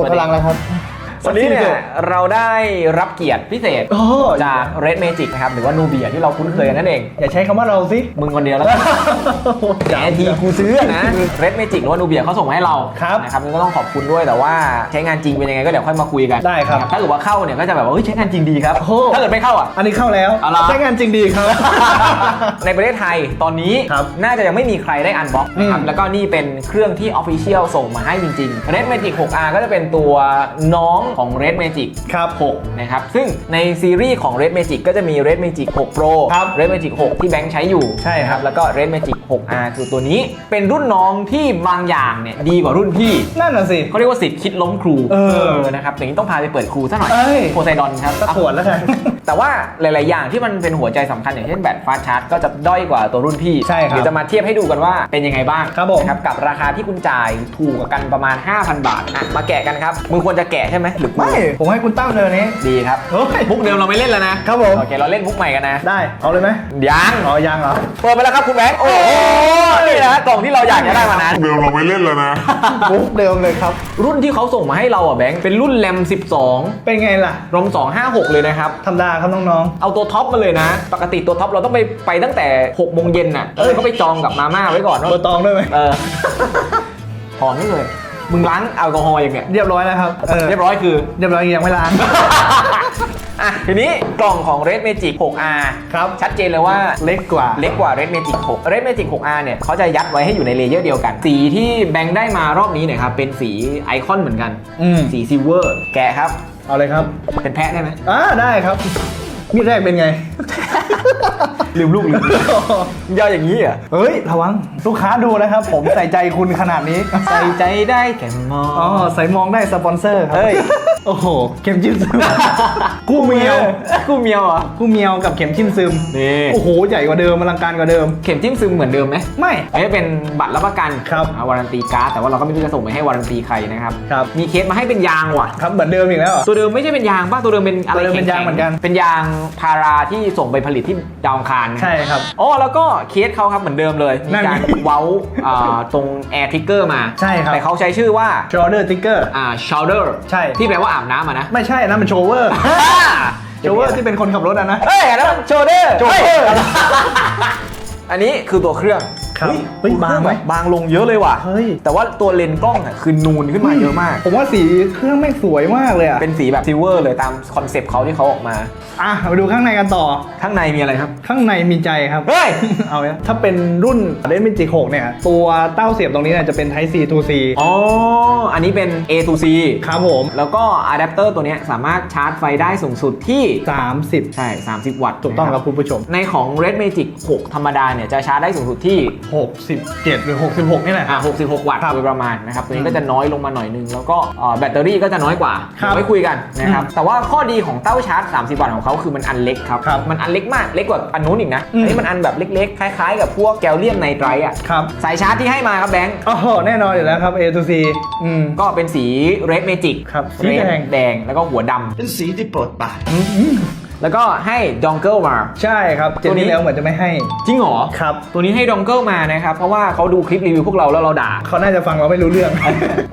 หมดพลังแล้วครับ วันนี้เนี่ยเราได้รับเกียรติพิเศษโอ้จาก Red Magic นะครับหรือว่านูเบียที่เราคุ้นเคยกันนั่นเอง อย่าใช้คำว่าเราสิ มึงคนเดียวแล้วกันแต่ทีกูซื้อนะ Red Magic หรือว่านูเบียเขาส่งมาให้เราครับนะครับนี่ก็ต้องขอบคุณด้วยแต่ว่าใช้งานจริงเป็นยังไงก็เดี๋ยวค่อยมาคุยกันได้ครับนะถ้าเกิดว่าเข้าเนี่ยก็จะแบบว่าเฮ้ยใช้งานจริงดีครับโอ้โหถ้าเกิดไม่เข้าอะอันนี้เข้าแล้วเอาละใช้งานจริงดีครับ ในประเทศไทยตอนนี้ครับน่าจะยังไม่มีใครได้อันบ็อกนะครับอืมแล้วก็นี่เป็นเครื่องที่ Official ส่งมาให้จริงๆ Red Magic 6R ก็จะเป็นตัวน้องของ Red Magic ครับ 6 นะครับ ซึ่งในซีรีส์ของ Red Magic ก็จะมี Red Magic 6 Pro ครับ Red Magic 6 ที่แบงค์ใช้อยู่ใช่ครับนะแล้วก็ Red Magic 6R คือตัวนี้เป็นรุ่นน้องที่บางอย่างเนี่ยดีกว่ารุ่นพี่ นั่นน่ะสิ เขาเรียกว่าสิทธิ์คิดล้มครูเออนะครับอย่างนี้ต้องพาไปเปิดครูซะหน่อยเอ้ย โพไซดอนครับ สักขวดแล้วกัน แต่ว่าหลาย ๆ อย่างที่มันเป็นหัวใจสำคัญอย่างเช่นแบตฟาสต์ชาร์จก็จะด้อยกว่าตัวรุ่นพี่ใช่ครับเดี๋ยวจะมาเทียบให้ดูกันว่าเป็นยังไงบ้างครับผม นะครับกับราคาที่คุณจ่ายถูกกว่ากันประมาณ 5,000 บาทอะมาแกะกันครับมึงควรจะแกะใช่ไหมหรือกูไม่ ผมให้คุณตั้มเลยวันนี้ ดีครับเฮ้ยมุกเดิมเราไม่เล่นแล้วนะครับผม โอเคเราเล่นมุกใหม่กันนะ ได้ เอาเลยไหมยังอ๋อยังเหรอ เปิดไปแล้วครับคุณแบงค์โอ้โหนี่นะกล่องที่เราอยากจะได้มานานเดิมเราไม่เล่นแล้วนะ มุกเดิมเลยครับ รุ่นที่เขาส่งมาให้เราอะแบงค์เป็นรุ่นแรม 12 เป็นไงล่ะรอม256 เลยนะครับธรรมดาครับน้องเอาตัวท็อปมาเลยนะ ปกติตัวท็อปเราต้องไปไปตั้งแต่6โมงเย็นน่ะเออก็ไปจองกับมาม่าไว้ก่อนๆว่าเบอร์ตองด้วยไหมเออหอมนี่เลย มึงล้างแอลกอฮอล์ยังเนี่ยเรียบร้อยแล้วครับเออเรียบร้อยคือ เรียบร้อยยังไม่ล้าง อะทีนี้กล่องของ Red Magic 6R ครับ ชัดเจนเลยว่าเล็กกว่า เล็กกว่า Red Magic 6 Red Magic 6R เนี่ยเขาจะยัดไว้ให้อยู่ในเลเยอร์เดียวกัน สีที่แบงค์ได้มารอบนี้เนี่ยครับเป็นสีไอคอนเหมือนกัน อืม สีซิลเวอร์ แกะครับ เอาเลยครับ เป็นแพะได้ไหมอ่าได้ครับ มีดแรกเป็นไง ลืมลูกลืมย่ออย่างนี้เหรอะเฮ้ยระวังลูกค้าดูนะครับ ผมใส่ใจคุณขนาดนี้ ใส่ใจได้แค่มองอ๋อใส่มองได้สปอนเซอร์ครับเฮ้ยโอ้โหเข็มจิ้มซึมกูเมียวกูเมียวเหรอกูเมียวกับเข็มจิ้มซึมนี่โอ้โหใหญ่กว่าเดิมอลังการกว่าเดิมเข็มจิ้มซึมเหมือนเดิมไหมไม่อันนี้เป็นบัตรรับประกันครับอ่าวารันตีการ์ดแต่ว่าเราก็ไม่รู้จะส่งไปให้วารันตีใครนะครับครับมีเคสมาให้เป็นยางว่ะครับเหมือนเดิมอีกแล้วเหรอตัวเดิมไม่ใช่เป็นยางป่ะตัวเดิมเป็นอะไรตัวเดิมเป็นยางแข็ๆเหมือนกันเป็นยางพาราที่ส่งไปผลิตที่ดาวอังคารนะใช่ครับ อ๋อแล้วก็เคสเขาครับเหมือนเดิมเลย มีนั่นไงการเว้าอ่าตรงแอร์ทริกเกอร์มาใช่ครับ แต่เขาใช้ชื่อว่า ชอเดอร์ติ๊กเกอร์ อ่า shoulder ใช่ ที่แปลว่าอาบน้ำอะนะ ไม่ใช่นะมันโชเวอร์ โชเวอร์ที่เป็นคนขับรถอะนะ เฮ้ยอันนั้นมันโชเดอร์ โชเดอร์ อันนี้คือตัวเครื่อง ครับเฮ้ยเฮ้ยตัวเครื่องบางไหมแบบบางลงเยอะเลยว่ะ เฮ้ย แต่ว่าตัวเลนส์กล้องอะคือนูนขึ้นมาเยอะมาก ผมว่าสีเครื่องแม่งสวยมากเลยอะเป็นสีแบบซิลเวอร์เลยตามคอนเซปต์เขาที่เขาออกมา อะมาดูข้างในกันต่อ ข้างในมีอะไรครับ ข้างในมีใจครับ เฮ้ย เอาเนี่ยถ้าเป็นรุ่น Redmi G6 เนี่ย ตัวเต้าเสียบตรงนี้เนี่ยจะเป็น Type C to C อ๋อ อันนี้เป็น A to C ครับผม แล้วก็อะแดปเตอร์ตัวเนี้ยสามารถชาร์จไฟได้สูงสุดที่ 30 ใช่ 30 วัตต์ ถูกต้องครับนะคุณผู้ชม ในของ Red Magic 6 ธรรมดาเนี่ยจะชาร์จได้สูงสุดที่67 หรือ 66 นี่แหละ อ่า66 วัตต์ครับโดยประมาณนะครับ ตัวนี้ก็จะน้อยลงมาหน่อยนึง แล้วก็เอ่อแบตเตอรี่ก็จะน้อยกว่าครับเดี๋ยวไว้คุยกันนะครับอืมแต่ว่าข้อดีของเต้าชาร์จ 30 วัตต์ของเขาคือมันอันเล็กครับ ครับมันอันเล็กมาก เล็กกว่าอันนู้นอีกนะ อืม อันนี้มันอันแบบเล็กๆ คล้ายๆ กับพวกแกลเลียมไนไตรท์อะ ครับสายชาร์จที่ให้มาครับแบงค์โอ้โหแน่นอนอยู่แล้วครับ A to C อืม ก็เป็นสี Red Magic ครับสีแดง แดง แล้วก็หัวดำเป็นสีที่โปรดปราน อืมอืม แล้วก็ให้ดองเกิลมา ใช่ครับเจนตัวนี้นี้แล้วเหมือนจะไม่ให้ จริงเหรอ ครับ ตัวนี้ให้ดองเกิลมานะครับ เพราะว่าเขาดูคลิปรีวิวพวกเราแล้วเราด่า เขาน่าจะฟังเราไม่รู้เรื่อง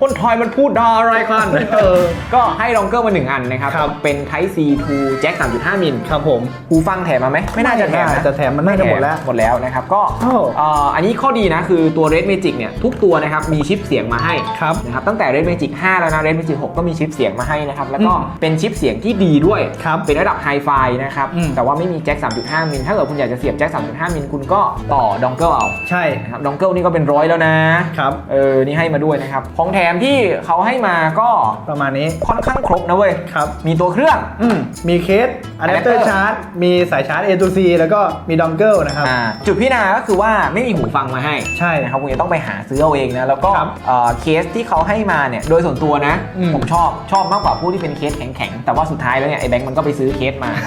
คนทอยมันพูดดาอะไรกัน เออ ก็ให้ดองเกิลมาหนึ่งอันนะครับ ครับ เป็น Type C to Jack 3.5 มิลครับผม หูฟังแถมมาไหม ไม่น่าจะแถมไม่นะน่าจะแถมมันน่าจะหมดแล้ว หมดแล้วนะครับ ก็โอ้ เอ่ออันนี้ข้อดีนะคือตัว Red Magic เนี่ยทุกตัวนะครับมีชิปเสียงมาให้ ครับ นะครับตั้งแต่ Red Magic 5 แล้วนะ Red Magic 6 ก็มีชิปเสียงมาให้นะครับ แล้วก็อืมเป็นชิปเสียงที่ดีด้วย ครับเป็นระดับไฮไฟนะครับ อืม แต่ว่าไม่มีแจ็ค 3.5 มิล ถ้าเกิดคุณอยากจะเสียบแจ็ค 3.5 มิล คุณก็ต่อดองเกิลเอาใช่นะครับ ดองเกิลนี่ก็เป็นร้อยแล้วนะ ครับ เออ นี่ให้มาด้วยนะครับ ของแถมที่เขาให้มาก็ประมาณนี้ค่อนข้างครบนะเว้ย ครับ มีตัวเครื่อง อืมมีเคสอะแดปเตอ adapter ร์ชาร์จมีสายชาร์จ A to C แล้วก็มีดองเกิลนะครับ อ่าจุดพิจารณาก็คือว่าไม่มีหูฟังมาให้ ใช่ นะครับคุณจะต้องไปหาซื้อเอาเองนะ แล้วก็ครับเอ่อเคสที่เขาให้มาเนี่ย โดยส่วนตัวนะ อืมผมชอบชอบมากกว่าผู้ที่เป็นเคสแข็งๆ แต่ว่าสุดท้ายแล้วเนี่ย ไอ้แบงค์มันก็ไปซื้อเคสมาครับ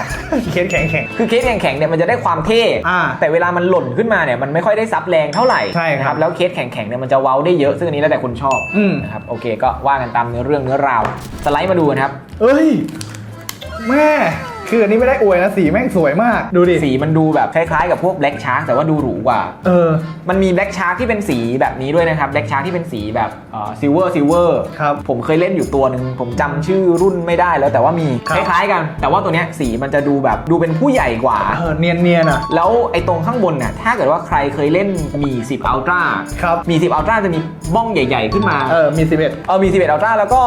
เคสแข็งแข็ง คือเคสแข็งๆเนี่ยมันจะได้ความเท่อ่าแต่เวลามันหล่นขึ้นมาเนี่ยมันไม่ค่อยได้ซับแรงเท่าไหร่ใช่ครับ นะแล้วเคสแข็งๆเนี่ยมันจะเว้าได้เยอะซึ่งอันนี้แล้วแต่คนชอบอืม นะครับโอเคก็ว่ากันตามเนื้อเรื่องเนื้อราวสไลด์มาดูนะครับ เอ้ย แม่ คืออันนี้ไม่ได้อวยนะสีแม่งสวยมากดูดิ สีมันดูแบบคล้ายๆกับพวก Black Shark แต่ว่าดูหรูกว่า เออ มันมี Black Shark ที่เป็นสีแบบนี้ด้วยนะครับ Black Shark ที่เป็นสีแบบซิลเวอร์ซิลเวอร์ครับผมเคยเล่นอยู่ตัวหนึ่งผมจำชื่อรุ่นไม่ได้แล้วแต่ว่ามีครัคบล้ายๆกัน แต่ว่าตัวเนี้ยสีมันจะดูแบบดูเป็นผู้ใหญ่กว่าเออเนียนเนียนๆอะแล้วไอ้ตรงข้างบนน่ะถ้าเกิดว่าใครเคยเล่นมี10 Ultra ครับมี10 Ultra จะมีบ้องใหญ่ ๆ ขึ้นมาเออมีสิบเอ็ดเออมี11 Ultra แล้วก็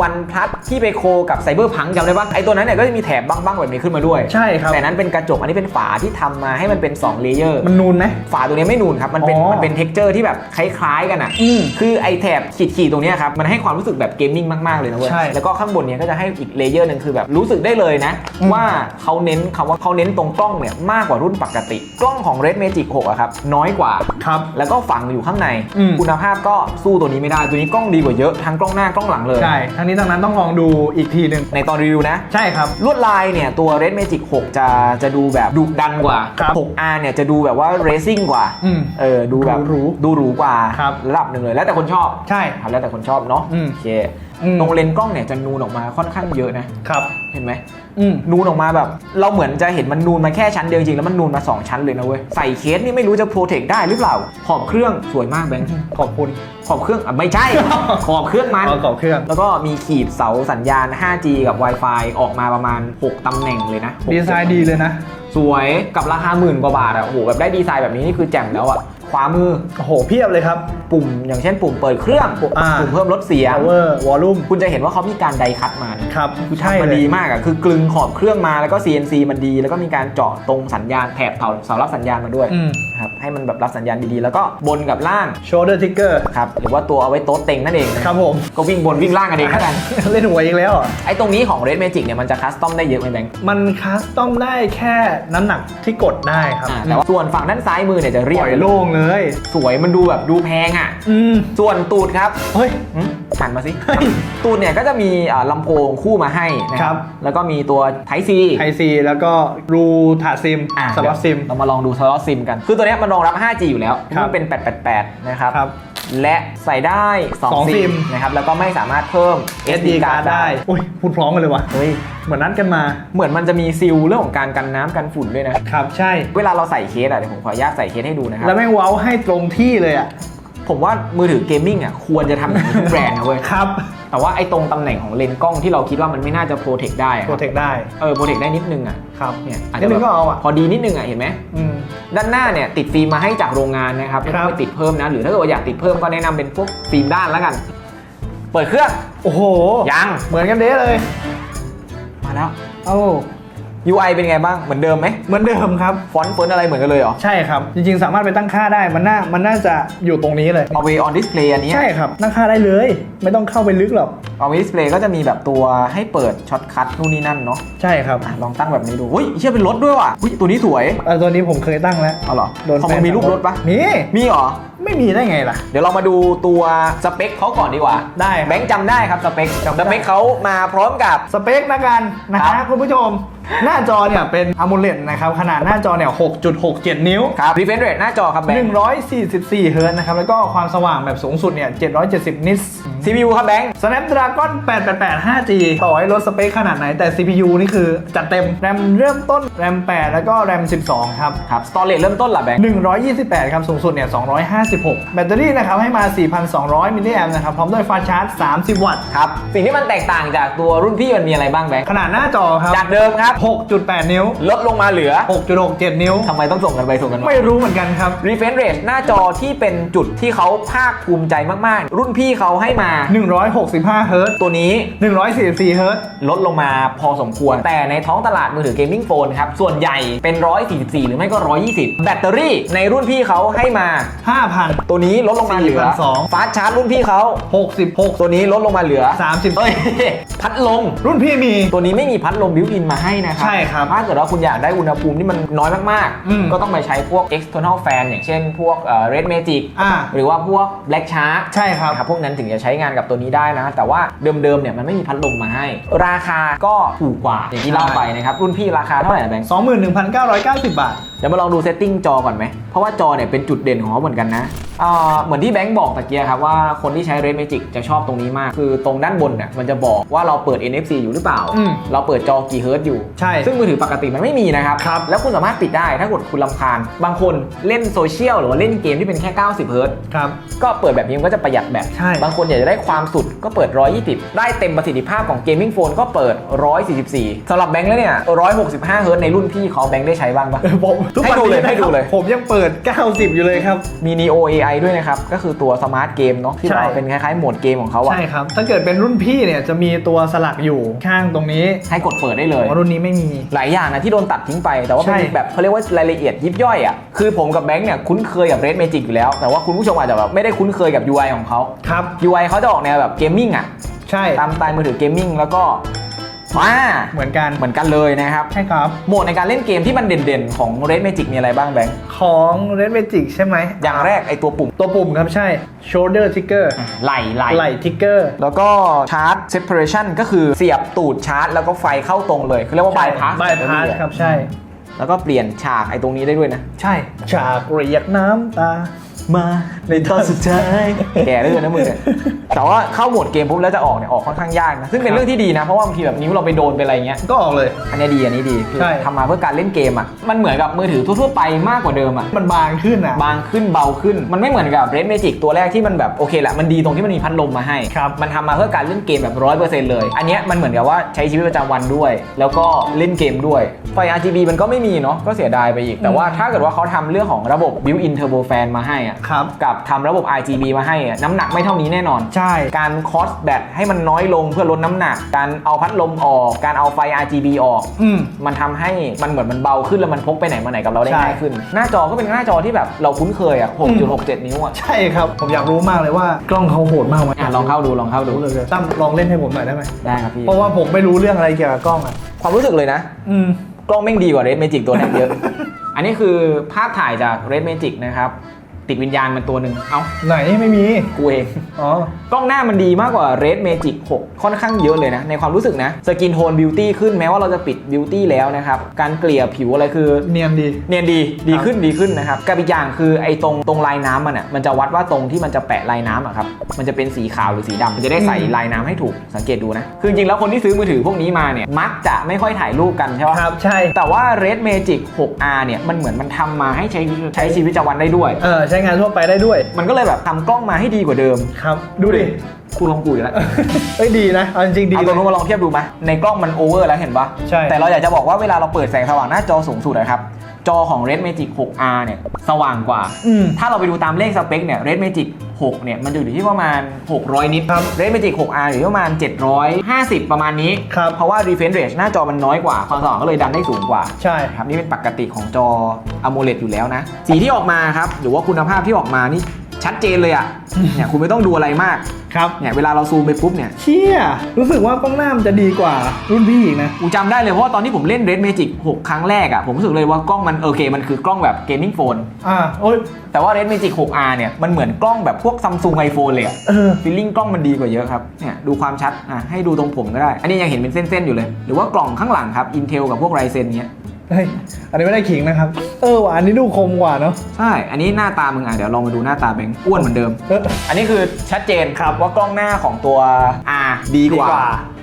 วันพลัสที่ไปโคกับไซเบอร์พังจำได้ปะไอ้ตัวนั้นเนี่ยก็จะมีแถบบ้างๆแบบนี้ขึ้นมาด้วยใช่ครับ แต่นั้นเป็นกระจกอันนี้เป็นฝาที่ทำมาให้มันเป็น2เลเยอร์มันนูนไหมฝาตัวนี้ไม่นูนครับมันเป็นอ๋อมันเป็นเท็กเจอร์ที่แบบคล้ายๆกันอะอืมคือไอแถบขีดๆตรงเนี้ยครับมันให้ความรู้สึกแบบเกมมิ่งมากๆเลยนะเว้ยใช่แล้วก็ข้างบนเนี้ยก็จะให้อีกเลเยอร์หนึ่งคือแบบรู้สึกได้เลยนะอืมว่าเขาเน้นคำว่าเขาเน้นตรงกล้องเนี่ยมากกว่ารุ่นปกติ กล้องของ Red Magic 6อะครับน้อยกว่าครับแล้วก็ฝังอยู่ข้างในอืมคุณภาพก็สู้ตัวนี้ไม่ได้ตัวนี้กล้องดีกว่าเยอะทั้งกล้องหน้ากล้องหลังเลยใช่ทั้งนี้ทั้งนั้นต้องลองดูอีกทีหนึ่งในตอนรีวิวนะใช่ครับลวดลายเนี่ยตัว Red Magic 6 จะจะดูแบบดุดันกว่า ครับ 6R เนี่ยจะดูแบบว่า racing กว่าอืม เออดูแบบหรูดูหรูกว่าครับ ระดับหนึ่งเลยแล้วแต่คนชอบใช่ ครับแล้วแต่คนชอบเนาะอืม โอเคอืม ตรงเลนส์กล้องเนี่ยจะนูนออกมาค่อนข้างเยอะนะ ครับ เห็นไหม อืม นูนออกมาแบบ เราเหมือนจะเห็นมันนูนมาแค่ชั้นเดียวจริงๆแล้วมันนูนมา 2 ชั้นเลยนะเว้ย ใส่เคสนี่ไม่รู้จะโปรเทคได้หรือเปล่า ขอบเครื่องสวยมากแบงค์ขอบคุณขอบเครื่องอะไม่ใช่ ขอบเครื่องมัน เอาขอบเครื่อง แล้วก็มีขีดเสาสัญญาณ 5G กับ Wi-Fi ออกมาประมาณ 6 ตำแหน่งเลยนะหกดีไซน์ดีเลยนะ สวยกับราคาหมื่นกว่าบาทอะโอ้โหแบบได้ดีไซน์แบบนี้นี่คือแจ่มแล้วอะ ขวามือ โอ้โหเพียบเลยครับ ปุ่มอย่างเช่นปุ่มเปิดเครื่องอ่า ปุ่มเพิ่มลดเสียง power volume คุณจะเห็นว่าเขามีการไดคัตมานะครับคือใช่ทำมาเลยดีมากอะคือกลึงขอบเครื่องมาแล้วก็ CNC มันดี แล้วก็มีการเจาะตรงสัญญาณแถบเสาเสารับสัญญาณมาด้วยอืม ครับให้มันแบบรับสัญญาณดีๆ แล้วก็บนกับล่าง shoulder trigger ครับหรือว่าตัวเอาไว้โต๊ะเต็งนั่นเองนะครับผม ก็วิ่งบนวิ่งล่างกันเองแล้วกัน เล่นหัวอีกแล้วเหรอไอ้ตรงนี้ของ Red Magic เนี่ยมันจะคัสตอมได้เยอะไหมแบงค์มันคัสตอมได้แค่น้ำหนักที่กดได้ครับอ่าแต่ว่าส่วนฝั่งด้านซ้ายมือเนี่ยจะเรีปยบล่อยโล่งเลยสวยมันดูแบบดูแพงอะ อืม ส่วนตูดครับเฮ้ยหึหันมาสิเฮ้ยตูดเนี่ยก็จะมีอ่าลำโพงคู่มาให้นะคครัรับ บ แล้วก็มีตัวไทซีไอซีแล้วก็รูถาดซิมสล็อตซิม เรามาลองดูสล็อตซิมกัน คือตัวเนี้ยมันรองรับ 5G อยู่แล้วครับมันเป็น 888 นะครับ ครับ และใส่ได้สอง2ซิซิม มนะครับแล้วก็ไม่สามารถเพิ่ม SD การ์ดได้อุ้ยพูดพร้อมกันเลยว่ะเฮ้ยเหมือนนัดกันมา เหมือนมันจะมีซิลเรื่องของการกันน้ำกันฝุ่นด้วยนะ ครับใช่ เวลาเราใส่เคสอะเดี๋ยวผมขออนุญาตใส่เคสให้ดูนะครับ แล้วแม่งเว้าให้ตรงที่เลยอะ ผมว่ามือถือเกมมิ่งอะควรจะทำอย่างนี้ทุกแบรนด์นะเว้ย ครับ แต่ว่าไอ้ตรงตำแหน่งของเลนส์กล้องที่เราคิดว่ามันไม่น่าจะโปรเทคได้อะโปรเทคได้เออโปรเทคได้นิดนึงอะครับเนี่ยอาจนิจะดนึงแบบก็เอาอะพอดีนิดนึงอะเห็นไหม อืม ด้านหน้าเนี่ยติดฟิล์มมาให้จากโรงงานนะครับไม่ครัต้องบ ไปติดเพิ่มนะหรือถ้าเกิดว่าอยากติดเพิ่มก็แนะนำเป็นพวกฟิล์มด้านแล้วกัน เปิดเครื่องโอ้โห ยังเหมือนกันเด้เลยมาแล้วโอ้ UI เป็นไงบ้างเหมือนเดิมไหมเหมือนเดิมครับ ฟอนต์เฟิร์นอะไรเหมือนกันเลยเหรอ ใช่ครับ จริงๆ สามารถไปตั้งค่าได้มันน่ามันน่าจะอยู่ตรงนี้เลย เอาไป on display อันนี้ใช่ครับตั้งค่าได้เลย ไม่ต้องเข้าไปลึกหรอก เอาไป display ก็จะมีแบบตัวให้เปิดช็อตคัทนู่นนี่นั่นเนาะใช่ครับอะลองตั้งแบบนี้ดูเฮ้ยเชื่อเป็นรถด้วยว่ะอุ๊ยตัวนี้สวยเออตัวนี้ผมเคยตั้งแล้วเอาเหรอโดนของแฟมันนมีรูปรถปะมีมีเหรอ ไม่มีได้ไงล่ะ เดี๋ยวเรามาดูตัวสเปคเขาก่อนดีกว่า ได้ครับแบงค์จำได้ครับสเปคจำได้ สเปคเขามาพร้อมกับ สเปคนะกันนะครัฮะบ คุณผู้ชม หน้าจอเนี่ยเป็น AMOLED นะครับ ขนาดหน้าจอเนี่ย 6.67 นิ้ว ครับ refresh rate หน้าจอครับแบงค์ 144เฮิร์ตซ์นะครับ แล้วก็ความสว่างแบบสูงสุดเนี่ย 770 นิตส์ CPU ครับแบงค์ Snapdragon 888 5G ต่อให้ลดสเปคขนาดไหนแต่ CPU นี่คือจัดเต็ม แรมเริ่มต้น แรม 8 แล้วก็แรม 12 ครับ ครับ storage เริ่มต้นล่ะแบงค์ 128 ครับ สูงสุดเนี่ย 256แบตเตอรี่นะครับให้มา 4,200 มิลลิแอมนะครับพร้อมด้วยฟาสต์ชาร์จ 30 วัตต์ครับ สิ่งที่มันแตกต่างจากตัวรุ่นพี่มันมีอะไรบ้างแบงค์ขนาดหน้าจอครับ จากเดิมครับ 6.8 นิ้ว ลดลงมาเหลือ 6.67 นิ้ว ทำไมต้องส่งกันไปส่งกันมาไม่รู้เหมือนกันครับ refresh rate หน้าจอที่เป็นจุดที่เขาภาคภูมิใจมากๆ รุ่นพี่เขาให้มา 165 เฮิร์ตซ์ตัวนี้ 144 เฮิร์ตซ์ลดลงมาพอสมควร แต่ในท้องตลาดมือถือเกมมิ่งโฟนครับส่วนใหญ่เป็น 144 หรือไม่ก็ 120 แบตเตอรี่ในรุ่นพี่เขาให้มา5,000ตัวนี้ลดลงมาเหลือ4,200 ฟาสต์ชาร์จรุ่นพี่เขา66 ตัวนี้ลดลงมาเหลือ30เอ้ย พัดลม รุ่นพี่มี ตัวนี้ไม่มีพัดลมบิวอินมาให้นะครัใช่ครับถ้าเกิดว่าคุณอยากได้อุณหภูมิที่มันน้อยมากอืมๆก็ต้องไปใช้พวก external fan อย่างเช่นพวกเอ่อ red magic อ่าหรือว่าพวก black shark ใช่ครับนะครับพวกนั้นถึงจะใช้งานกับตัวนี้ได้นะ แต่ว่าเดิมๆเนี่ยมันไม่มีพัดลมมาให้ ราคาก็ถูกกว่าอย่างที่เล่าไปนะครับรุ่นพี่ราคาเท่าไหร่นะแบงค์21,990 บาทเดี๋ยวมาลองดูเซตติ้งจอก่อนไหมเพราะว่าจอเนี่ยเป็นจุดเด่นของเขาเหมือนกันนะอ่าเหมือนที่แบงค์บอกตะเกียครับว่าคนที่ใช้ Red Magic จะชอบตรงนี้มาก คือตรงด้านบนเนี่ยมันจะบอกว่าเราเปิด NFC อยู่หรือเปล่า อืมเราเปิดจอกี่เฮิร์ตซ์อยู่ ใช่ซึ่งมือถือปกติมันไม่มีนะครับ ครับ แล้วคุณสามารถปิดได้ถ้ากดคุณลำคาญ บางคนเล่นโซเชียลหรือว่าเล่นเกมที่เป็นแค่ 90 เฮิร์ตซ์ครับ ก็เปิดแบบนี้มันก็จะประหยัดแบตใช่ บางคนอยากจะได้ความสุดก็เปิด 120 ได้เต็มประสิทธิภาพของเกมมิ่งโฟนก็เปิด 144สำหรับแบงค์แล้วเนี่ย165เฮิร์ตซ์ในรุ่นพี่เขาแบงค์ได้ใช้บ้างปะ ผมทุกวันให้ดูเลยนี้ให้ดูเลย ผมยังเปิด 90 อยู่เลยครับ มี Neo AI ด้วยนะครับ ก็คือตัวสมาร์ทเกมเนาะที่ใช่ เราเป็นคล้ายๆโหมดเกมของเขาอะใช่ครับ ถ้าเกิดเป็นรุ่นพี่เนี่ยจะมีตัวสลักอยู่ข้างตรงนี้ให้กดเปิดได้เลยเพราะรุ่นนี้ไม่มี หลายอย่างนะที่โดนตัดทิ้งไป แต่ว่าใช่เป็นแบบเขาเรียกว่ารายละเอียดยิบย่อยอะคือผมกับแบงค์เนี่ยคุ้นเคยกับ Red Magic อยู่แล้ว แต่ว่าคุณผู้ชมอาจจะแบบไม่ได้คุ้นเคยกับ UI ของเขา ครับ UI เขาจะออกแนวแบบเกมมิ่งอะใช่ ตามสไตล์มือถือเกมมิ่งแล้วก็ มาเหมือนกันเหมือนกันเลยนะครับใช่ครับ โหมดในการเล่นเกมที่มันเด่นๆ ของ Red Magic มีอะไรบ้างแบงค์ของ Red Magic ใช่ไหมอย่างแรกไอตัวปุ่ม ตัวปุ่มครับใช่ shoulder trigger ไหลไหลไหล่ trigger แล้วก็ชาร์จ separation ก็คือเสียบตูดชาร์จ แล้วก็ไฟเข้าตรงเลยคือเรียกว่า bypass bypass ครับใช่ แล้วก็เปลี่ยนฉากไอตรงนี้ได้ด้วยนะ ใช่จากเรียกน้ำตามาในตอนสุดท้ายแก่เลยนะมึงเนี่ยแต่ว่าเข้าโหมดเกมปุ๊บแล้วจะออกเนี่ยออกค่อนข้างยากนะซึ่งเป็นเรื่องที่ดีนะเพราะว่าบางทีแบบนิ้วเราไปโดนไปอะไรเงี้ยก็ออกเลย อันนี้ดีอันนี้ดีคือใช่ ทำมาเพื่อการเล่นเกมอะมันเหมือนกับมือถือทั่วๆไปมากกว่าเดิมอะ มันบางขึ้นอะ บางขึ้นเบาขึ้นมันไม่เหมือนกับ Red Magic ตัวแรกที่มันแบบโอเคแหละมันดีตรงที่มันมีพัดลมมาให้ ครับมันทำมาเพื่อการเล่นเกมแบบร้อยเปอร์เซ็นต์เลย อันเนี้ยมันเหมือนกับว่าใช้ชีวิตประจำวันด้วย แล้วก็เล่นเกมด้วย ไฟ RGB มันก็ไม่มีเนาะก็เสียดายไปอีก แต่ว่าถ้าเกิดว่าเขาทำเรื่องของระบบ built-in turbo fan มาให้อะครับ กับทำระบบ RGB มาให้อะน้ำหนักไม่เท่านี้แน่นอน ใช่ การคอสแบตให้มันน้อยลงเพื่อลดน้ำหนัก การเอาพัดลมออก การเอาไฟ RGB ออก อืม มันทำให้มันเหมือนมันเบาขึ้นแล้วมันพกไปไหนมาไหนกับเราได้ใช่ ง่ายขึ้น หน้าจอก็เป็นหน้าจอที่แบบเราคุ้นเคยอะ6.67 นิ้วอะใช่ครับ ผมอยากรู้มากเลยว่ากล้องเขาโหดมากไหมอะลองเข้าดูลองเข้าดูรู้เลยตั้มลองเล่นให้ผมหน่อยได้ไหมได้ครับพี่เพราะว่าผมไม่รู้เรื่องอะไรเกี่ยวกับกล้องอะความรู้สึกเลยนะ อืม กล้องแม่งดีกว่า Red Magic ตัวแรกเยอะ อันนี้คือภาพถ่ายจาก Red Magic นะครับ ติดวิญญาณมันตัวหนึ่งเอ้าไหนไม่มี กูเอง อ๋อ กล้องหน้ามันดีมากกว่า Red Magic 6 ค่อนข้างเยอะเลยนะ ในความรู้สึกนะ สกินโทนบิวตี้ขึ้นแม้ว่าเราจะปิดบิวตี้แล้วนะครับ การเกลี่ยผิวอะไรคือ เนียนดี เนียนดี ดีขึ้นดีขึ้นนะครับกับอีกอย่างคือไอ้ตรงตรงลายน้ำมันอะ มันจะวัดว่าตรงที่มันจะแปะลายน้ำอะครับ มันจะเป็นสีขาวหรือสีดำมันจะได้ใส่อืมลายน้ำให้ถูก สังเกตดูนะ คือจริงๆแล้วคนที่ซื้อมือถือพวกนี้มาเนี่ย มักจะไม่ค่อยถ่ายรูปกันใช่ปะครับ ใช่ แต่ว่า Red Magic 6R เนี่ย มันเหมือนมันทำมาให้ใช้ใช้ชีวิตประจำวันได้ด้วย เออใช้งานทั่วไปได้ด้วย มันก็เลยแบบทำกล้องมาให้ดีกว่าเดิม ครับ ดูดิกูลองกูอีกแล้วเอ้ยดีนะเอาจริงๆดี เอาเลตรงยนู้นมาลองเทียบดูไหมในกล้องมันโอเวอร์แล้วเห็นปะใช่ แต่เราอยากจะบอกว่าเวลาเราเปิดแสงสว่างหน้าจอสูงสุดนะครับ จอของ Red Magic 6R เนี่ยสว่างกว่า อืม ถ้าเราไปดูตามเลขสเปคเนี่ย Red Magic 6เนี่ยมันจะอยู่ที่ประมาณ 600 นิด ครับ Red Magic 6R อยู่ที่ประมาณ 750 ประมาณนี้ ครับ เพราะว่า refresh rate หน้าจอมันน้อยกว่า ความสว่างก็เลยดันได้สูงกว่า ใช่ ครับนี่เป็นปกติของจอ AMOLED อยู่แล้วนะ สีที่ออกมาครับ หรือว่าคุณภาพที่ออกมานี่ ชัดเจนเลยอะ่ะเนี่ยคุณไม่ต้องดูอะไรมากครับเนี่ยเวลาเราซูมไปปุ๊บเนี่ยเชี่ยรู้สึกว่ากล้องหน้ามันจะดีกว่ารุ่นพี่อีกนะกูจำได้เลยเพราะว่าตอนที่ผมเล่น Red Magic 6 ครั้งแรกอะ่ะผมรู้สึกเลยว่ากล้องมันโอเคมันคือกล้องแบบเกมมิ่งโฟนอ่าโอ้ยแต่ว่า Red Magic 6R เนี่ยมันเหมือนกล้องแบบพวกซัมซุงไอโฟนเลยอะเออฟีลลิ่งกล้องมันดีกว่าเยอะครับเนี่ยดูความชัดอะให้ดูตรงผมก็ได้ อันนี้ยังเห็นเป็นเส้นๆอยู่เลย หรือว่ากล่องข้างหลังครับ Intel กับพวก Ryzen เนี้ย เฮ้ยอันนี้ไม่ได้ขิงนะครับ เออว่ะอันนี้ดูคมกว่าเนาะ ใช่ อันนี้หน้าตามึงอะ เดี๋ยวลองมาดูหน้าตาแบงค์อ้วนเหมือนเดิมเอออันนี้คือชัดเจนครับว่ากล้องหน้าของตัว R ดีกว่าดีก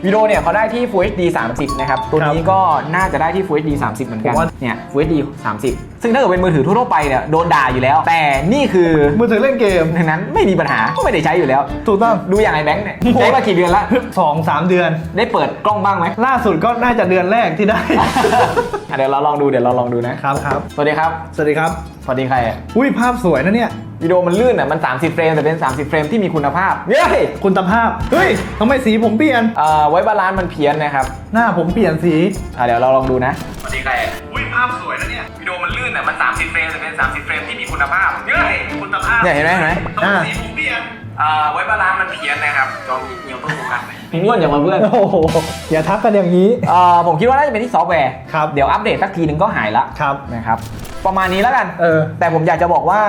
ว่าวิดีโอเนี่ยเขาได้ที่ Full HD 30 นะครับ ตัวนี้ก็น่าจะได้ที่ Full HD 30 เหมือนกันผมว่าเนี่ย Full HD 30 ซึ่งถ้าเกิดเป็นมือถือทั่วๆไปเนี่ยโดนด่าอยู่แล้ว แต่นี่คือมือถือเล่นเกมดังนั้นไม่มีปัญหาก็ไม่ได้ใช้อยู่แล้ว ถูกต้อง ดูอย่างไอ้แบงค์เนี่ยใช้มากี่เดือนละสองสามเดือน ได้เปิดกล้องบ้างไหมล่าสุดก็น่าจะเดือนแรกที่ได้อะเดี๋ยวเราลองดูเดี๋ยวเราลองดูนะครับครับสวัสดีครับ สวัสดีครับสวัสดีใครอะอุ้ยภาพสวยนะเนี่ย วิดีโอมันลื่นอะมัน 30 เฟรมแต่เป็น 30 เฟรมที่มีคุณภาพเย้ยคุณภาพ เฮ้ยทำไมสีผมเปลี่ยน เอ่อไว้บาลานซ์มันเพี้ยนนะครับหน้าผมเปลี่ยนสี อะเดี๋ยวเราลองดูนะสวัสดีใครอุ้ยภาพสวยนะเนี่ยวิดีโอมันลื่นอะมัน 30 เฟรมแต่เป็น 30 เฟรมที่มีคุณภาพเย้ยคุณภาพเนี่ยเห็นไหมเห็นไหมอ่าสีผมเปลี่ยนเอ่อไว้บาลานซ์มันเพี้ยนนะครับจอมีเงียวต้องดูกันพิงว่นอย่างมาเพื่อนโอ้โหอย่าทักกันอย่างนี้ เอ่อผมคิดว่าน่าจะเป็นที่ซอฟต์แวร์ครับเดี๋ยวอัปเดตสักทีนึงก็หายละครับนะครับ ประมาณนี้แล้วกัน เออ แต่ผมอยากจะบอกว่า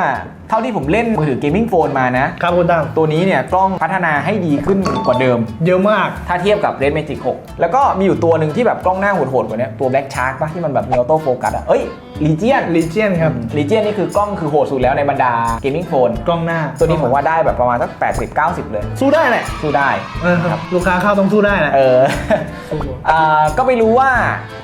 เท่าที่ผมเล่นมือถือเกมมิ่งโฟนมานะ ครับคุณตั้มตัวนี้เนี่ยกล้องพัฒนาให้ดีขึ้นกว่าเดิม เยอะมาก ถ้าเทียบกับ Red Magic 6 แล้วก็มีอยู่ตัวหนึ่งที่แบบกล้องหน้าโหดๆกว่าเนี้ยตัว Black Shark ปะที่มันแบบมีออโต้โฟกัสอะเอ้ย Legion ลีเจียนครับ Legion นี่คือกล้องคือโหดสุดแล้วในบรรดาเกมมิ่งโฟนกล้องหน้า ตัวนี้ผมว่าได้แบบประมาณสัก80 90 เลย สู้ได้แหละสู้ได้เออครับลูกค้าเข้าต้องสู้ได้แหละเอออ่าก็ไม่รู้ว่า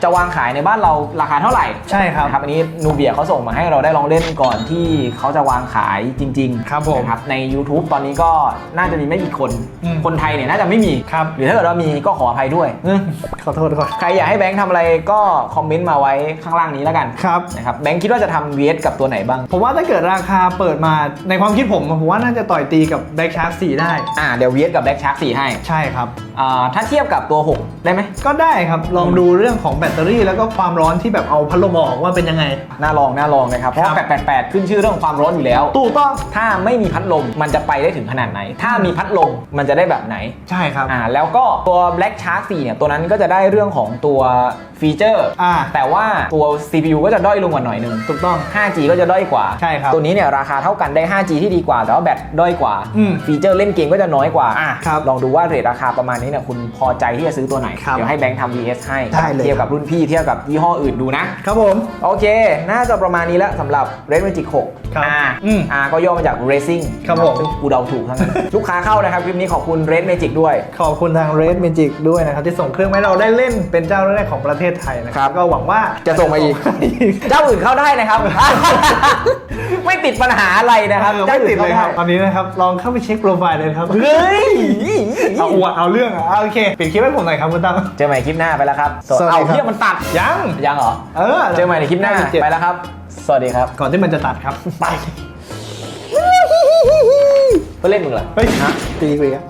จะวางขายในบ้านเราราคาเท่าไหร่ใช่ครับนะครับอันนี้นูเบียเขาส่งมาให้เราได้ลองเล่นก่อนที่เขาจะวางขายจริงๆครับผมนะครับใน YouTube ตอนนี้ก็น่าจะมีไม่กี่คน อืมคนไทยเนี่ยน่าจะไม่มีครับ หรือถ้าเกิดว่ามีก็ขออภัยด้วยอืมขอโทษก่อนใครอยากให้แบงค์ทำอะไรก็คอมเมนต์มาไว้ข้างล่างนี้แล้วกันครับ นะครับแบงค์คิดว่าจะทำ VS กับตัวไหนบ้าง ผมว่าถ้าเกิดราคาเปิดมาในความคิดผมผมว่าน่าจะต่อยตีกับแบ็กชาร์ c 4ได้ อ่าเดี๋ยว VS กับ Black Shark 4ให้ใช่ครับ อ่าถ้าเทียบกับตัว 6 ได้ไหมก็ได้ครับลองดูเรื่องของแบตเตอรี่แล้วก็ความร้อนที่แบบเอาพัดลมออกว่าเป็นยังไง น่าลองน่าลองนะครับ เพราะครัว่าบ888 ขึ้นชื่อเรื่องของความร้อนอยู่แล้วถูกต้องถ้าไม่มีพัดลมมันจะไปได้ถึงขนาดไหน ถ้ามีพัดลมมันจะได้แบบไหนใช่ครับอ่าแล้วก็ตัว Black Shark 4เนี่ยตัวนั้นก็จะได้เรื่องของตัวฟีเจอร์อ่าแต่ว่าตัว CPU ก็จะด้อยลงกว่าหน่อยหนึงถูกต้อง 5G ก็จะด้อยกว่าใช่ครับตัวนี้เนี่ยราคาเท่ากันได้ 5G ที่ดีกว่า แต่ว่าแบตด้อยกว่าอืมฟีเจอร์เล่นเกมก็จะน้อยกว่าอะครับลองดูว่าเรทราคาประมาณนี้เนี่ยคุณพอใจที่จะซื้อตัวไหนครับเดี๋ยวให้แบงค์ทำ VS ให้ได้เลยเทียบกับรุ่นพี่เทียบกับยี่ห้ออื่นดูนะครับผมโอเค น่าจะประมาณนี้แล้วสำหรับ Red Magic 6 ครับ R อืม R ก็ย่อมาจาก Racing ครับผม ซึ่งกูเดาถูกทั้งนั้นลูกค้าเข้านะครับ คลิปนี้ขอบคุณ Red Magic ด้วย ขอบคุณทาง Red Magic ด้วยนะครับ ที่ส่งเครื่องมาให้เราได้เล่นเป็นเจ้าแรกของประเทศไทยนะคครัรับ บ ก็หวังว่าจะส่งมาอีก เจ้าอื่นเข้าได้นะครับ ไม่ติดปัญหาอะไรนะครับเออไม่ติดเลยครับตจ้าอนนี้นะครับลองเข้าไปเช็คโปรไฟล์เลยนะครับอื่นเข้าได้เฮ้ยเอาอวดเอาเรื่องอะเอาโอเคปิดคลิปให้ผมหน่อยครับคุณตั้ม เจอใหม่คลิปหน้าไปแล้วครับสวัสดีเอาครับเฮียมันตัดยัง ยังเหรอเออเจอใหม่ในคลิปหน้าเจ็ดไปแล้วครับ สวัสดีครับก่อนที่มันจะตัดครับไปก็เล่นมึงเหรอ เฮ้ยตีไปอีกอะ